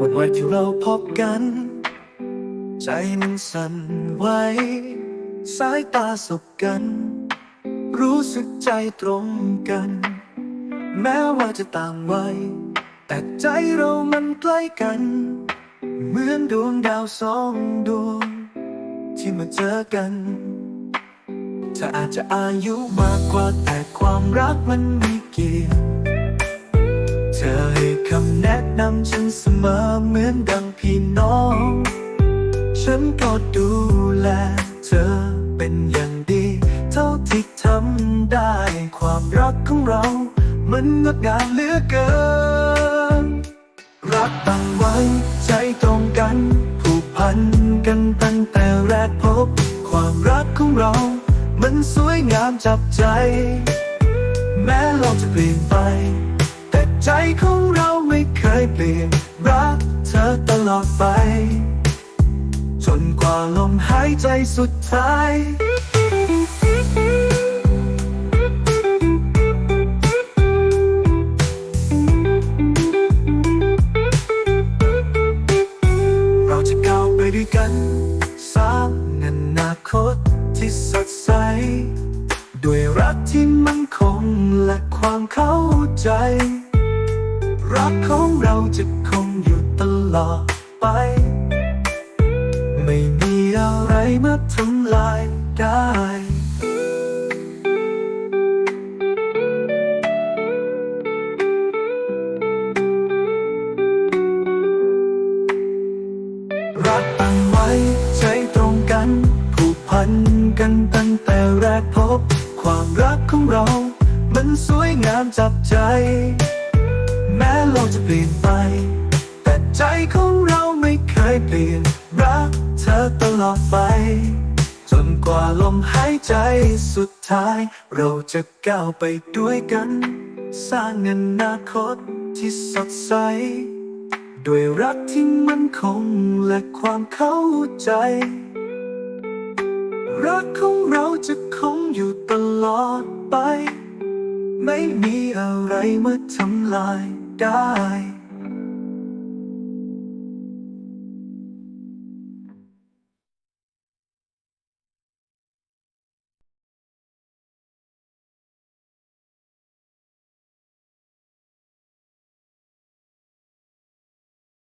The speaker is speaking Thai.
วันที่เราพบกัน ใจมันสั่นไหวสายตาสบกัน รู้สึกใจตรงกัน แม้ว่าจะต่างวัยแต่ใจเรามันใกล้กัน เหมือนดวงดาวสองดวง ที่มาเจอกันเธออาจจะอายุมากกว่าแต่ความรักมันมีเกียรติเธอ เสมอเหมือนดังพี่น้อง ฉันก็ดูแลเธอเป็นอย่างดี เท่าที่ทำได้ความรักของเรา มันงดงามเหลือเกิน รักตั้งไว้ใจตรงกันผูกพันกันตั้งแต่แรกพบ ความรักของเรา มันสวยงามจับใจ แม้เราจะเปลี่ยนไป แต่ใจของ ยเปลี่ยนรักเธอตลอดไป จนกว่าลมหายใจสุดท้ายเราจะก้าวไปด้วยกันสร้างอนาคตที่สดใส ด้วยรักที่มั่นคงและความเข้าใจ รักของเราจะคงอยู่ตลอดไป ไม่มีอะไรมาทำลายได้รักตั้งไว้ใจตรงกัน ผูกพันกันตั้งแต่แรกพบ ความรักของเรา มันสวยงามจับใจ แม้โลกจะเปลี่ยนไป แต่ใจของเราไม่เคยเปลี่ยน รักเธอตลอดไป จนกว่าลมหายใจสุดท้าย เราจะก้าวไปด้วยกัน สร้างอนาคตที่สดใส ด้วยรักที่มั่นคงและความเข้าใจ รักของเราจะคงอยู่ตลอดไป ไม่มีอะไรมาทำลาย ได้